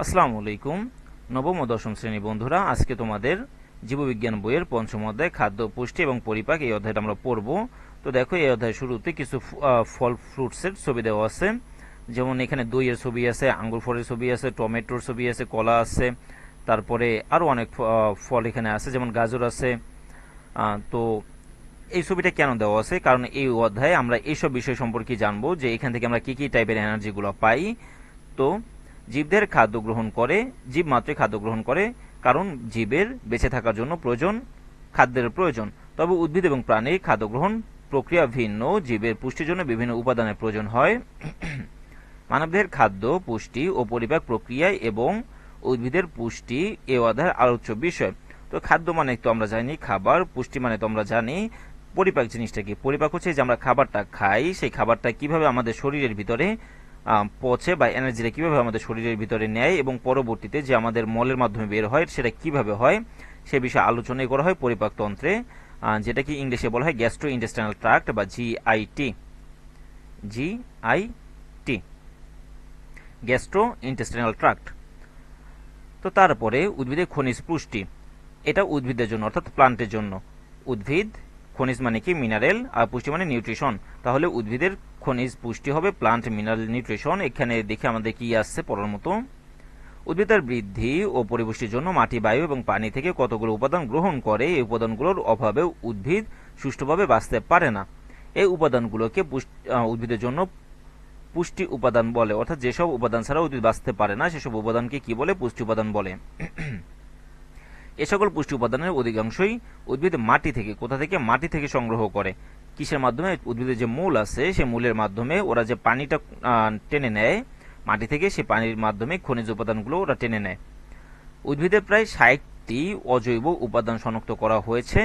আসসালামু আলাইকুম, নবম ও দশম শ্রেণি বন্ধুরা, আজকে তোমাদের জীববিজ্ঞান বইয়ের পঞ্চম অধ্যায়, খাদ্য পুষ্টি এবং পরিপাক এই অধ্যায়টা আমরা পড়ব। তো দেখো, এই অধ্যায় শুরুতে কিছু ফল ফ্রুটসের ছবি দেওয়া আছে। যেমন এখানে দইয়ের ছবি আছে, আঙ্গুর ফলের ছবি আছে, টমেটোর ছবি আছে, কলা আছে, তারপরে আরও অনেক ফল এখানে আছে, যেমন গাজর আছে। তো এই ছবিটা কেন দেওয়া আছে? কারণ এই অধ্যায়ে আমরা এইসব বিষয় সম্পর্কে জানব যে এখান থেকে আমরা কি কি টাইপের এনার্জিগুলো পাই। তো জীবদের খাদ্য গ্রহণ করে, জীব মাত্রই খাদ্য গ্রহণ করে, কারণ জীবের বেঁচে থাকার জন্য প্রয়োজন, খাদ্যের প্রয়োজন। তবে উদ্ভিদ এবং প্রাণীর খাদ্য গ্রহণ প্রক্রিয়া ভিন্ন, জীবের পুষ্টির জন্য বিভিন্ন উপাদানের প্রয়োজন হয়। মানবদেহের খাদ্য, পুষ্টি ও পরিপাক প্রক্রিয়ায় এবং উদ্ভিদের পুষ্টি এ অধ্যায়ের আলোচ্য বিষয়। তো খাদ্য মানে তো আমরা জানি খাবার, পুষ্টি মানে তো আমরা জানি পরিপাক জিনিসটা কি? পরিপাক হচ্ছে যে আমরা খাবারটা খাই, সেই খাবারটা কীভাবে আমাদের শরীরের ভিতরে পচে বা এনার্জিটা কীভাবে আমাদের শরীরের ভিতরে নেয় এবং পরবর্তীতে যে আমাদের মলের মাধ্যমে বের হয় সেটা কীভাবে হয় সে বিষয়ে আলোচনাই করা হয় পরিপাক তন্ত্রে আহ, যেটা কি ইংলিশে বলা হয় গ্যাস্ট্রো ইন্টেস্টাইনাল ট্রাক্ট বা GIT GIT gastro intestinal tract তো তারপরে উদ্ভিদের খনিজ পুষ্টি এটা উদ্ভিদের জন্য অর্থাৎ প্লান্টের জন্য। উদ্ভিদ খনিজ মানে কি? মিনারেল আর পুষ্টি মানে নিউট্রিশন তাহলে উদ্ভিদের খনিজ পুষ্টি হবে প্লান্ট মিনারেল নিউট্রিশন এখানে দেখে আমাদের কি আসছে পড়ার মতো। উদ্ভিদের বৃদ্ধি ও পরিপুষ্টির জন্য মাটি, বায়ু এবং পানি থেকে কতগুলো উপাদান গ্রহণ করে, এই উপাদানগুলোর অভাবে উদ্ভিদ সুষ্ঠুভাবে বাঁচতে পারে না। এই উপাদানগুলোকে উদ্ভিদের জন্য পুষ্টি উপাদান বলে। অর্থাৎ যেসব উপাদান ছাড়া উদ্ভিদ বাঁচতে পারে না, সেসব উপাদানকে কি বলে? পুষ্টি উপাদান বলে। এ সকল পুষ্টি উপাদানের অধিকাংশই উদ্ভিদ মাটি থেকে, কোথা থেকে? মাটি থেকে সংগ্রহ করে। কিসের মাধ্যমে? উদ্ভিদের যে মূল আছে, সে মূলের মাধ্যমে ওরা যে পানিটা টেনে নেয়, মাটি থেকে সে পানির মাধ্যমে খনিজ উপাদানগুলো ওরা টেনে নেয়। উদ্ভিদের প্রায় ষাটটি অজৈব উপাদান শনাক্ত করা হয়েছে।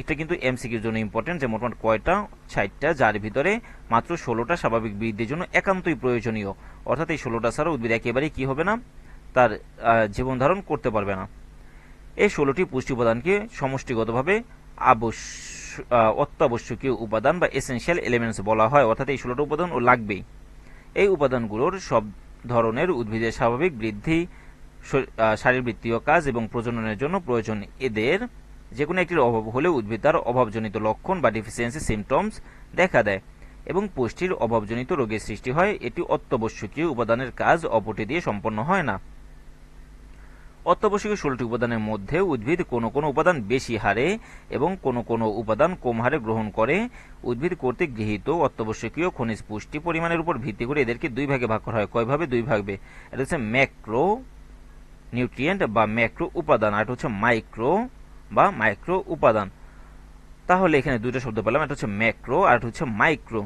এটা কিন্তু এমসিকিউর জন্য ইম্পর্টেন্ট যে মোটামুটি কয়টা? ষাটটা, যার ভিতরে মাত্র ষোলোটা স্বাভাবিক বৃদ্ধির জন্য একান্তই প্রয়োজনীয়। অর্থাৎ এই ষোলোটা ছাড়া উদ্ভিদ একেবারেই কি হবে না? তার জীবন ধারণ করতে পারবে না। এই ষোলোটি পুষ্টি উপাদানকে সমষ্টিগতভাবে অত্যাবশ্যকীয় উপাদান বা এসেনশিয়াল এলিমেন্টস বলা হয়। অর্থাৎ এই ষোলোটি উপাদান ও লাগবেই। এই উপাদানগুলোর সব ধরনের উদ্ভিদের স্বাভাবিক বৃদ্ধি শারীরবৃত্তীয় কাজ এবং প্রজননের জন্য প্রয়োজন। এদের যে কোনো একটির অভাব হলে উদ্ভিদ তার অভাবজনিত লক্ষণ বা ডিফিসিয়েন্সি সিমটমস দেখা দেয় এবং পুষ্টির অভাবজনিত রোগের সৃষ্টি হয়। এটি অত্যাবশ্যকীয় উপাদানের কাজ অপটি দিয়ে সম্পন্ন হয় না। অত্যাবশ্যকীয় ষোলোটি উপাদানের মধ্যে উদ্ভিদ কোনো কোনো উপাদান বেশি হারে এবং কোনো কোনো উপাদান কম হারে গ্রহণ করে। উদ্ভিদ কর্তৃক গৃহীত অত্যাবশ্যকীয় খনিজ পুষ্টি পরিমাণের উপর ভিত্তি করে এদেরকে দুই ভাগে ভাগ করা হয়। কয়ভাবে দুই ভাগে। এটা হচ্ছে ম্যাক্রো নিউট্রিয়েন্ট বা ম্যাক্রো উপাদান, আর হচ্ছে মাইক্রো বা মাইক্রো উপাদান। তাহলে এখানে দুইটা শব্দ পেলাম, এটা হচ্ছে ম্যাক্রো আর হচ্ছে মাইক্রো।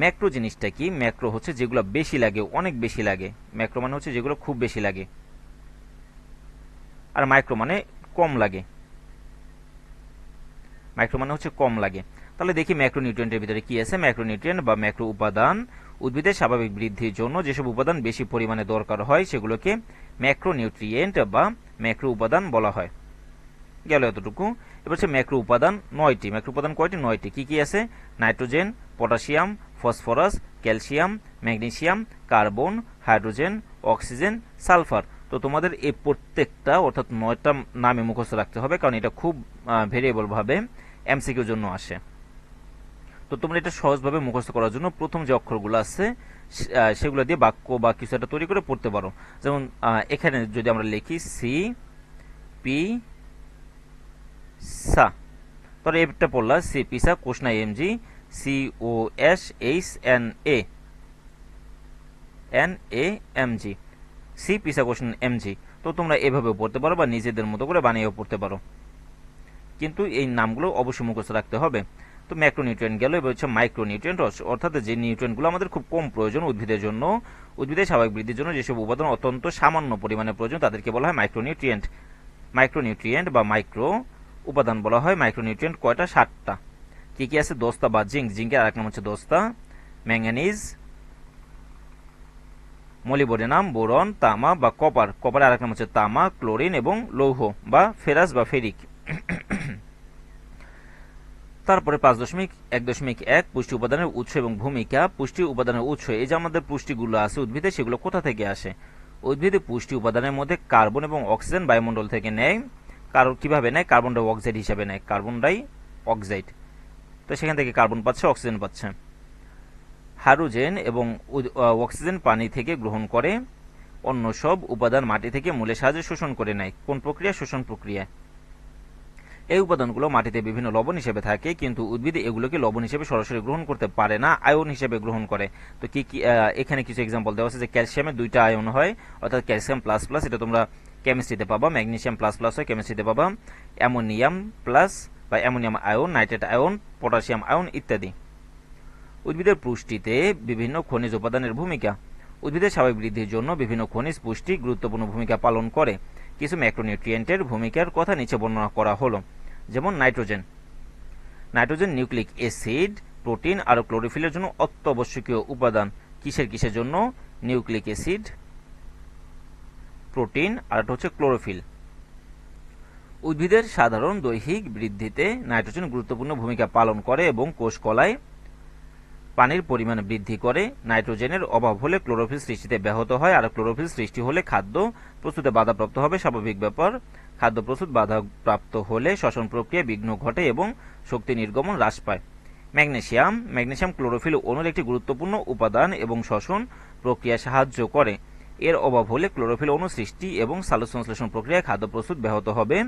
ম্যাক্রো জিনিসটা কি? ম্যাক্রো হচ্ছে যেগুলো বেশি লাগে, অনেক বেশি লাগে। ম্যাক্রো মানে হচ্ছে যেগুলো খুব বেশি লাগে। আর মাইক্রো মানে কম লাগে। মাইক্রো মানে হচ্ছে কম লাগে। তাহলে দেখি ম্যাক্রোনিউট্রিয়েন্টের ভিতরে কি আছে? ম্যাক্রোনিউট্রিয়েন্ট বা ম্যাক্রো উপাদান উদ্ভিদের স্বাভাবিক বৃদ্ধির জন্য যেসব উপাদান বেশি পরিমাণে দরকার হয়, সেগুলোকে ম্যাক্রোনিউট্রিয়েন্ট বা ম্যাক্রো উপাদান বলা হয়। গেল এতটুকু। এবার হচ্ছে ম্যাক্রো উপাদান নয়টি। ম্যাক্রো উপাদান কয়টি? নয়টি। কি কি আছে? Nitrogen, potassium, phosphorus, calcium, magnesium, carbon, hydrogen, oxygen, sulphur. তো তোমাদের এই প্রত্যেকটা অর্থাৎ নয়টা নামে মুখস্থ রাখতে হবে, কারণ এটা খুব ভেরিয়েবল ভাবে এমসিকিউর জন্য আসে। তো তোমরা এটা সহজভাবে মুখস্থ করার জন্য প্রথম যে অক্ষরগুলো আছে সেগুলো দিয়ে বাক্য বা কিছু একটা তৈরি করে পড়তে পারো। যেমন এখানে যদি আমরা লিখি সি পি সা তোর এটা পড়লা সি পিসা কোশনা MG C O S H N A N A M G C পিসা কোশন এম জি তো তোমরা এভাবেও পড়তে পারো বা নিজেদের মতো করে বানিয়েও পড়তে পারো। কিন্তু এই নামগুলো অবশ্যই মুখস্থ রাখতে হবে। তো ম্যাক্রোনিউট্রিয়েন্ট গেল, এবার হচ্ছে মাইক্রোনিউট্রিয়েন্ট অর্থাৎ যে নিউট্রিয়েন্টগুলো আমাদের খুব কম প্রয়োজন, উদ্ভিদের জন্য, উদ্ভিদের স্বাভাবিক বৃদ্ধির জন্য যেসব উপাদান অত্যন্ত সামান্য পরিমাণে প্রয়োজন, তাদেরকে বলা হয় মাইক্রোনিউট্রিয়েন্ট। মাইক্রোনিউট্রিয়েন্ট বা মাইক্রো উপাদান বলা হয় মাইক্রোনিউট্রিয়েন্ট কয়টা? সাতটা। কি কি আছে? দস্তা বা জিঙ্ক। জিঙ্কের আরেক নাম হচ্ছে দস্তা। ম্যাঙ্গানিজ মলিবডেনাম, বোরন, তামা বা কপার। কপারের আরেক নাম হচ্ছে তামা, ক্লোরিন এবং লৌহ বা ফেরাস বা ফেরিক। তারপরে পাঁচ দশমিক, এক দশমিক এক পুষ্টি উপাদানের উৎস এবং ভূমিকা। পুষ্টি উপাদানের উৎস, এই যে আমাদের পুষ্টিগুলো আছে উদ্ভিদে, সেগুলো কোথা থেকে আসে? উদ্ভিদে পুষ্টি উপাদানের মধ্যে কার্বন এবং অক্সিজেন বায়ুমণ্ডল থেকে নেয়। কারণ কীভাবে নেয়? কার্বন ডাই অক্সাইড হিসাবে নেয়। কার্বন ডাই অক্সাইড তো সেখান থেকে কার্বন পাচ্ছে, অক্সিজেন পাচ্ছে। হাইড্রোজেন এবং অক্সিজেন পানি থেকে গ্রহণ করে, অন্য সব উপাদান মাটি থেকে মূলের সাহায্যে শোষণ করে নেয়। কোন প্রক্রিয়া? শোষণ প্রক্রিয়া। এই উপাদানগুলো মাটিতে বিভিন্ন লবণ হিসেবে থাকে, কিন্তু উদ্ভিদ এগুলোকে লবণ হিসেবে সরাসরি গ্রহণ করতে পারে না, আয়ন হিসেবে গ্রহণ করে। তো কি কি এখানে কিছু এক্সাম্পল দেওয়া আছে যে ক্যালসিয়ামের দুইটা আয়ন হয়, অর্থাৎ ক্যালসিয়াম প্লাস প্লাস এটা তোমরা কেমিস্ট্রিতে পাবা ম্যাগনেসিয়াম প্লাস প্লাস হয় কেমিস্ট্রিতে পাবা অ্যামোনিয়াম প্লাস বা ammonium ion nitrate ion potassium ion ইত্যাদি। উদ্ভিদের পুষ্টিতে বিভিন্ন খনিজ উপাদানের ভূমিকা। উদ্ভিদের স্বাভাবিক বৃদ্ধির জন্য বিভিন্ন খনিজ পুষ্টি গুরুত্বপূর্ণ ভূমিকা পালন করে। কিছু ম্যাক্রোনিউট্রিয়েন্টের ভূমিকার কথা নিচে বর্ণনা করা হলো, যেমন nitrogen. Nitrogen nucleic acid, protein আর ক্লোরোফিলের জন্য অত্যাবশ্যকীয় উপাদান। কিসের কিসের জন্য? নিউক্লিক অ্যাসিড, প্রোটিন আর একটা হচ্ছে ক্লোরোফিল। উদ্ভিদের সাধারণ দৈহিক বৃদ্ধিতে নাইট্রোজেন গুরুত্বপূর্ণ ভূমিকা পালন করে এবং কোষ কলায় পানির পরিমাণ বৃদ্ধি করে নাইট্রোজেনের অভাব হলে ক্লোরোফিল সৃষ্টিতে ব্যাহত হয়। আর ক্লোরোফিল সৃষ্টি হলে খাদ্য প্রস্তুতে বাধাপ্রাপ্ত হবে। স্বাভাবিক ব্যাপার, খাদ্য প্রস্তুত বাধাপ্রাপ্ত হলে শ্বসন প্রক্রিয়া বিঘ্ন ঘটে এবং শক্তি নির্গমন হ্রাস পায়। ম্যাগনেশিয়াম ম্যাগনেশিয়াম ক্লোরোফিল অণুর একটি গুরুত্বপূর্ণ উপাদান এবং শ্বসন প্রক্রিয়া সাহায্য করে। এর অভাব হলে ক্লোরোফিল অণু সৃষ্টি এবং সালোকসংশ্লেষণ প্রক্রিয়ায় খাদ্য প্রস্তুত ব্যাহত হবে।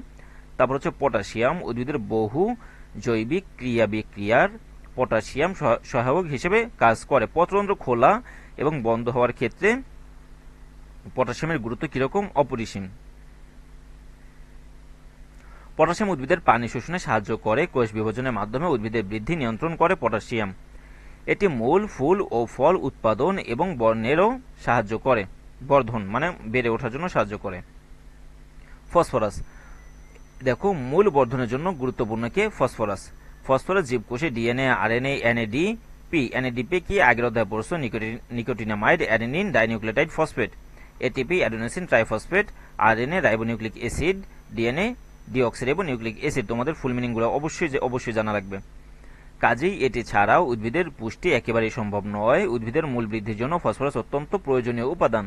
তারপর হচ্ছে পটাশিয়াম, উদ্ভিদের বহু জৈবিক ক্রিয়া বিক্রিয়ার পটাশিয়াম সহায়ক হিসেবে কাজ করে। পত্রন্ত্র খোলা এবং বন্ধ হওয়ার ক্ষেত্রে পটাশিয়ামের গুরুত্ব কীরকম? অপরিসীম। পটাশিয়াম উদ্ভিদের পানি শোষণে সাহায্য করে, কোষ বিভাজনের মাধ্যমে উদ্ভিদের বৃদ্ধি নিয়ন্ত্রণ করে পটাশিয়াম। এটি মূল, ফুল ও ফল উৎপাদন এবং বর্ণেরও সাহায্য করে। বর্ধন মানে বেড়ে ওঠার জন্য সাহায্য করে। ফসফরাস। দেখো, মূল বর্ধনের জন্য গুরুত্বপূর্ণ কে? Phosphorus. Phosphorus জীবকোষে DNA, RNA, NAD, P, NADP কি আগের অধ্যায় পড়ছো nicotinamide, adenine dinucleotide phosphate ATP adenosine triphosphate, RNA, ribonucleic acid, DNA deoxyribonucleic acid. তোমাদের ফুল মিনিংগুলো অবশ্যই অবশ্যই জানা লাগবে। কাজেই এটি ছাড়াও উদ্ভিদের পুষ্টি একেবারেই সম্ভব নয়। উদ্ভিদের মূল বৃদ্ধির জন্য ফসফরাস অত্যন্ত প্রয়োজনীয় উপাদান।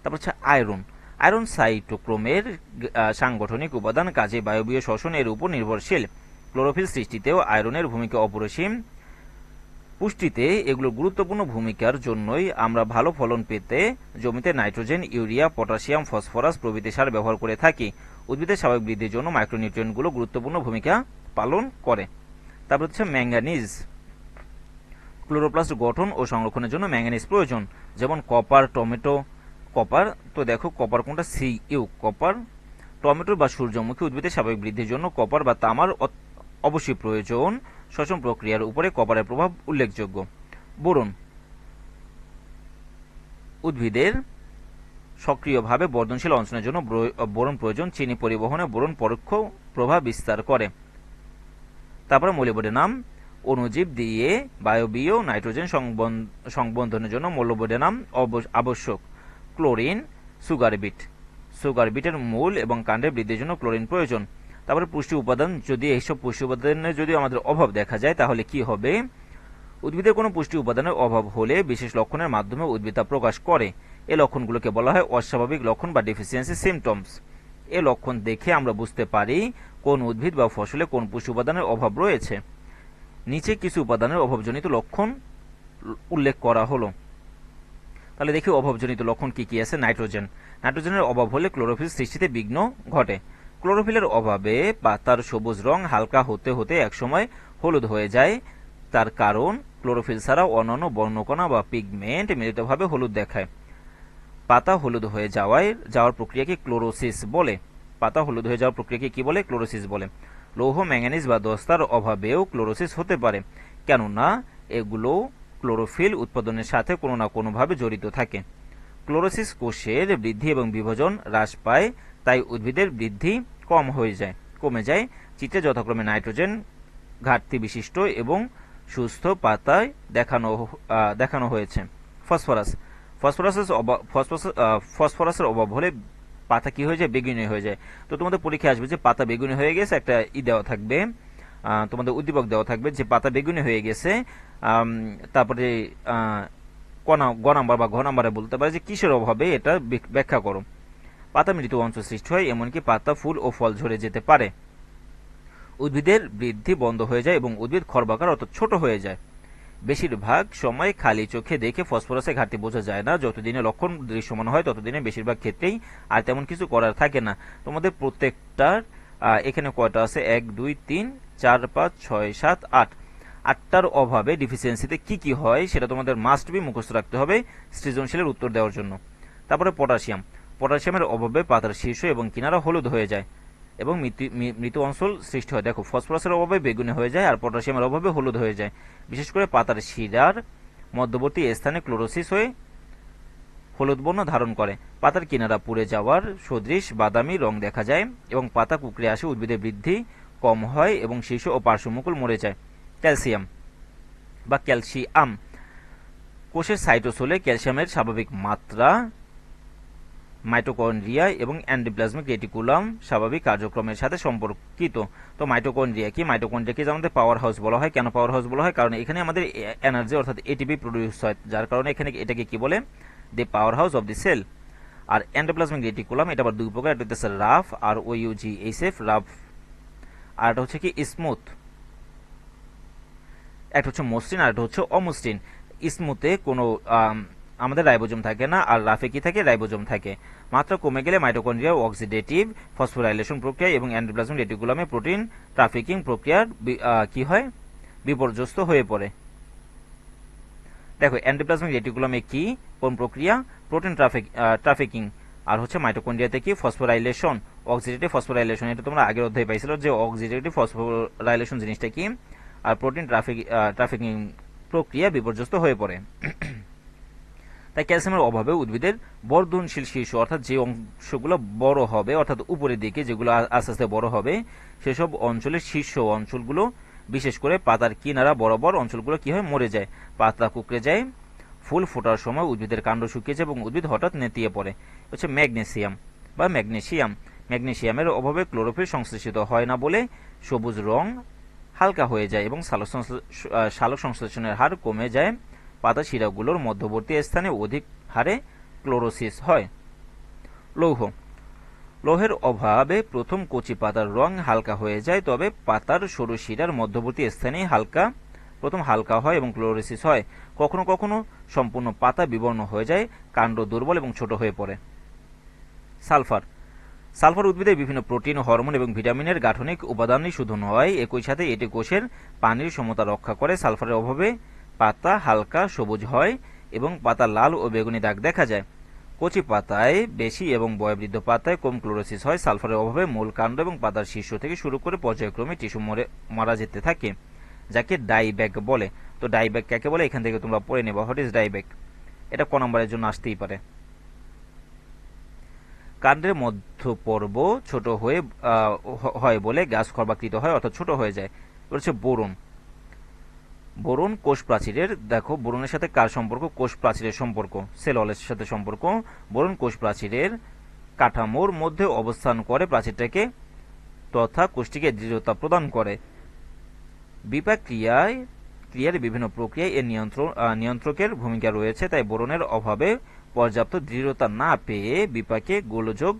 তারপর হচ্ছে আয়রন। আয়রন সাইটোক্রোমের সাংগঠনিক উপাদান কাজে বায়বীয় শ্বসন এর উপর নির্ভরশীল। ক্লোরোফিল সৃষ্টিতেও আয়রনের ভূমিকা অপরিসীম। পুষ্টিতে এগুলো গুরুত্বপূর্ণ ভূমিকার জন্যই আমরা ভালো ফলন পেতে জমিতে নাইট্রোজেন, ইউরিয়া, পটাশিয়াম, ফসফরাস প্রভৃতি সার ব্যবহার করে থাকি। উদ্ভিদের স্বাভাবিক বৃদ্ধির জন্য মাইক্রোনিউট্রিয়েন্টগুলো গুরুত্বপূর্ণ ভূমিকা পালন করে। তারপর হচ্ছে ম্যাঙ্গানিজ ক্লোরোপ্লাস্ট গঠন ও সংরক্ষণের জন্য ম্যাঙ্গানিজ প্রয়োজন, যেমন কপার, টমেটো। কপার? তো দেখো, কপার কোনটা? C you copper. টমেটো বা সূর্যমুখী উদ্ভিদের স্বাভাবিক বৃদ্ধির জন্য কপার বা তামার অবশ্যই প্রয়োজন। শ্বসন প্রক্রিয়ার উপরে কপারের প্রভাব উল্লেখযোগ্য। বোরন উদ্ভিদের সক্রিয়ভাবে বর্ধনশীল অঞ্চলের জন্য ব্রো- বোরন প্রয়োজন। চিনি পরিবহনে বোরন পরোক্ষ প্রভাব বিস্তার করে। তারপরে মোলিবডেনাম অণুজীব দিয়ে বায়বীয় নাইট্রোজেন সংবন- সংবন্ধনের জন্য মোলিবডেনাম অবশ- আবশ্যক। Chlorine, sugar bit. সুগার বিটের মূল এবং কাণ্ডের বৃদ্ধির জন্য ক্লোরিন প্রয়োজন। তারপরে পুষ্টি উপাদান, যদি এইসব পুষ্টি উপাদানের যদি আমাদের অভাব দেখা যায়, তাহলে কি হবে? উদ্ভিদের কোনো পুষ্টি উপাদানের অভাব হলে বিশেষ লক্ষণের মাধ্যমে উদ্ভিদ প্রকাশ করে। এই লক্ষণগুলোকে বলা হয় অস্বাভাবিক লক্ষণ বা ডেফিসিয়েন্সি সিমটমস এ লক্ষণ দেখে আমরা বুঝতে পারি কোন উদ্ভিদ বা ফসলে কোন পুষ্টি উপাদানের অভাব রয়েছে। নিচে কিছু উপাদানের অভাবজনিত লক্ষণ উল্লেখ করা হলো। তাহলে দেখি অভাবজনিত লক্ষণ কি কি আছে? নাইট্রোজেন। নাইট্রোজেনের অভাব হলে ক্লোরোফিল সৃষ্টিতে বিঘ্ন ঘটে। ক্লোরোফিলের অভাবে পাতার সবুজ রং হালকা হতে হতে একসময় হলুদ হয়ে যায়। তার কারণ, ক্লোরোফিল ছাড়াও অন্যান্য বর্ণকণা বা পিগমেন্ট মিলিতভাবে হলুদ দেখায়। পাতা হলুদ হয়ে যাওয়ায়, যাওয়ার প্রক্রিয়াকে ক্লোরোসিস বলে। পাতা হলুদ হয়ে যাওয়ার প্রক্রিয়াকে কি বলে? ক্লোরোসিস বলে। লৌহ ম্যাঙ্গানিজ বা দস্তার অভাবেও ক্লোরোসিস হতে পারে। কেননা, এগুলো ক্লোরোফিল উৎপাদনের সাথে কোনো না কোনোভাবে জড়িত থাকে। ক্লোরোসিস কোষের বৃদ্ধি এবং বিভাজন হ্রাস পায়। তাই উদ্ভিদের বৃদ্ধি কম হয়ে যায়, কমে যায়। চিত্রে যথাক্রমে নাইট্রোজেন ঘাটতি বিশিষ্ট এবং সুস্থ পাতায় দেখানো দেখানো হয়েছে। ফসফরাস, ফসফরাসের অভাব ফসফরাস- ফসফরাসের অভাব হলে পাতা কি হয়ে যায়? বেগুনি হয়ে যায়। তো তোমাদের পরীক্ষায় আসবে যে পাতা বেগুনি হয়ে গেছে, একটা ই দেওয়া থাকবে তোমাদের উদ্দীপক দেওয়া থাকবে যে পাতা বেগুনি হয়ে গেছে তারপরে গ নাম্বার বা ঘ নাম্বারে বলতে পারে যে কিসের অভাবে এটা ব্যাখ্যা করো। পাতা মৃত অঞ্চল সৃষ্টি হয়, এমনকি পাতা, ফুল ও ফল ঝরে যেতে পারে। উদ্ভিদের বৃদ্ধি বন্ধ হয়ে যায় এবং উদ্ভিদ খর্বাকার অর্থাৎ ছোট হয়ে যায়। বেশিরভাগ সময় খালি চোখে দেখে ফসফরাসের ঘাটতি বোঝা যায় না। যতদিনে লক্ষণ দৃশ্যমান হয়, ততদিনে বেশিরভাগ ক্ষেত্রেই আর তেমন কিছু করার থাকে না। তোমাদের প্রত্যেকটার এখানে কয়টা আছে? এক, দুই, তিন, চার, পাঁচ, ছয়, সাত, আট। আটটার অভাবে ডিফিসিয়েন্সিতে কি কি হয়, সেটা তোমাদের মাস্ট বি মুখস্থ রাখতে হবে সৃজনশীলের উত্তর দেওয়ার জন্য। তারপরে পটাশিয়াম। পটাশিয়ামের অভাবে পাতার শীর্ষ এবং কিনারা হলুদ হয়ে যায় এবং মৃত অঞ্চল সৃষ্টি হয়। দেখো, ফসফরাসের অভাবে বেগুনি হয়ে যায় আর পটাশিয়ামের অভাবে হলুদ হয়ে যায়। বিশেষ করে পাতার শিরার মধ্যবর্তী স্থানে ক্লোরোসিস হয়ে হলুদ বর্ণ ধারণ করে। পাতার কিনারা পুড়ে যাওয়ার সদৃশ বাদামি রং দেখা যায় এবং পাতা কুকড়ে আসে, উদ্ভিদের বৃদ্ধি কম হয় এবং শীর্ষ ও পার্শ্বমুকুল মরে যায়। ক্যালসিয়াম বা ক্যালসিয়াম কোষের সাইটোসোলে ক্যালসিয়ামের স্বাভাবিক মাত্রা মাইটোকন্ড্রিয়া এবং অ্যান্ডিপ্লাজমিক রেটিকুলাম স্বাভাবিক কার্যক্রমের সাথে সম্পর্কিত। তো মাইটোকন্ড্রিয়া কি? মাইটোকন্ড্রিয়াকে আমাদের পাওয়ার হাউস বলা হয়? কেন পাওয়ার হাউস বলা হয়? কারণ এখানে আমাদের এনার্জি অর্থাৎ এটিপি প্রডিউস হয়, যার কারণে এখানে এটাকে কি বলে? দি power house of the cell আর অ্যান্ডোপ্লাজমিক রেটিকুলাম, এটা আবার দুই প্রকার, এটা হচ্ছে রাফ আর ও ইউজি এইসএফ রাফ আর এটা হচ্ছে কি? স্মুথ একটা হচ্ছে মসৃণ, আর একটা হচ্ছে অমসৃণ। স্মুথে কোনো আমাদের রাইবোজোম থাকে না, আর রাফে কি থাকে রাইবোজোম থাকে। মাত্রা কমে গেলে মাইটোকন্ড্রিয়া অক্সিডেটিভ ফসফোরাইলেশন প্রক্রিয়া এবং অ্যান্ডোপ্লাজম রেটিকুলামে প্রোটিন ট্রাফিকিং প্রক্রিয়ার কি হয়? বিপর্যস্ত হয়ে পড়ে। দেখো, অ্যান্ডোপ্লাজমিক রেটিকুলামে কি? কোন প্রক্রিয়া? Protein traffic trafficking. আর হচ্ছে মাইটোকন্ড্রিয়াতে কি? ফসফোরাইলেশন। অক্সিডেটিভ ফসফোরাইলেশন, এটা তোমরা আগের অধ্যায়ে পাইছিল যে অক্সিডেটিভ ফসফোরাইলেশন জিনিসটা কি? আর প্রোটিন ট্রাফিক ট্রাফিকিং প্রক্রিয়া বিপর্যস্ত হয়ে পড়ে। তাই ক্যালসিয়ামের অভাবে উদ্ভিদের বর্ধনশীল শীর্ষ অর্থাৎ যে অংশগুলো বড় হবে, অর্থাৎ উপরের দিকে যেগুলো আস্তে আস্তে বড় হবে, সেসব অঞ্চলের শীর্ষ অঞ্চলগুলো, বিশেষ করে পাতার কিনারা বরাবর অঞ্চলগুলো কি হয়? মরে যায়। পাতা কুকড়ে যায়, ফুল ফোটার সময় উদ্ভিদের কাণ্ড শুকিয়ে যায় এবং উদ্ভিদ হঠাৎ নেতিয়ে পড়ে। হচ্ছে ম্যাগনেসিয়াম বা ম্যাগনেসিয়াম। ম্যাগনেসিয়ামের অভাবে ক্লোরোফিল সংশ্লেষিত হয় না বলে সবুজ রং হালকা হয়ে যায় এবং সালোক সংশ্লেষণের হার কমে যায়। পাতা শিরাগুলোর মধ্যবর্তী স্থানে অধিক হারে ক্লোরোসিস হয়। লৌহ। লৌহের অভাবে প্রথম কচি পাতার রং হালকা হয়ে যায়, তবে পাতার সরু শিরার মধ্যবর্তী স্থানে হালকা, প্রথম হালকা হয় এবং ক্লোরোসিস হয়। কখনো কখনো সম্পূর্ণ পাতা বিবর্ণ হয়ে যায়, কাণ্ড দুর্বল এবং ছোট হয়ে পড়ে। সালফার। সালফার উদ্ভিদের বিভিন্ন প্রোটিন, হরমোন এবং ভিটামিনের গাঠনিক উপাদানই শুধু নয়, একই সাথে এটি কোষের পানির সমতা রক্ষা করে। সালফারের অভাবে পাতা হালকা সবুজ হয় এবং পাতা লাল ও বেগুনি দাগ দেখা যায়। কচি পাতায় বেশি এবং বয়োবৃদ্ধ পাতায় কম ক্লোরোসিস হয়। সালফারের অভাবে মূল কাণ্ড এবং পাতার শীর্ষ থেকে শুরু করে পর্যায়ক্রমে টিস্যু মরে, মারা যেতে থাকে, যাকে ডাইব্যাক বলে। তো ডাইব্যাক কাকে বলে? এখান থেকে তোমরা পড়ে নেবা হোয়াট ইজ ডাইব্যাক? এটা ক নম্বরের জন্য আসতেই পারে। কাণ্ডের মধ্য পর্ব ছোট হয়ে হয় বলে গাছ খর্বাকৃত হয় অর্থাৎ ছোট হয়ে যায়। হচ্ছে বোরন। বোরন কোষ প্রাচীরের, দেখো বোরনের সাথে কার সম্পর্ক? কোষ প্রাচীরের সম্পর্ক সেল ওয়ালের সাথে সম্পর্ক। বোরন কোষ প্রাচীরের কাঠামোর মধ্যে অবস্থান করে প্রাচীরটাকে তথা কোষটিকে দৃঢ়তা প্রদান করে। বিপাক ক্রিয়ায় ক্রিয়ার বিভিন্ন প্রক্রিয়ায় এর নিয়ন্ত্রণ নিয়ন্ত্রকের ভূমিকা রয়েছে, তাই বোরনের অভাবে পর্যাপ্ত দৃঢ়তা না পেয়ে বিপাকে গোলযোগ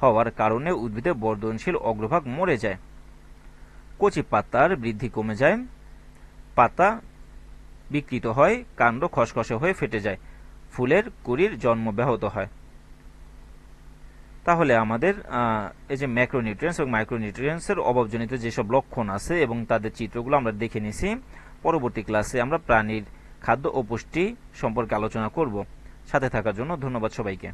হওয়ার কারণে উদ্ভিদের বর্ধনশীল অগ্রভাগ মরে যায়। কচি পাতার বৃদ্ধি কমে যায়। পাতা বিকৃত হয়, কাণ্ড খসখসে হয়ে ফেটে যায়। ফুলের কুড়ির জন্ম ব্যাহত হয়। তাহলে আমাদের এই যে ম্যাক্রোনিউট্রিয়েন্টস এবং মাইক্রোনিউট্রিয়েন্টসের অভাবজনিত যেসব লক্ষণ আছে এবং তাদের চিত্রগুলো আমরা দেখে নিছি, পরবর্তী ক্লাসে আমরা প্রাণীর খাদ্য ও পুষ্টি সম্পর্কে আলোচনা করব। সাথে থাকার জন্য ধন্যবাদ সবাইকে।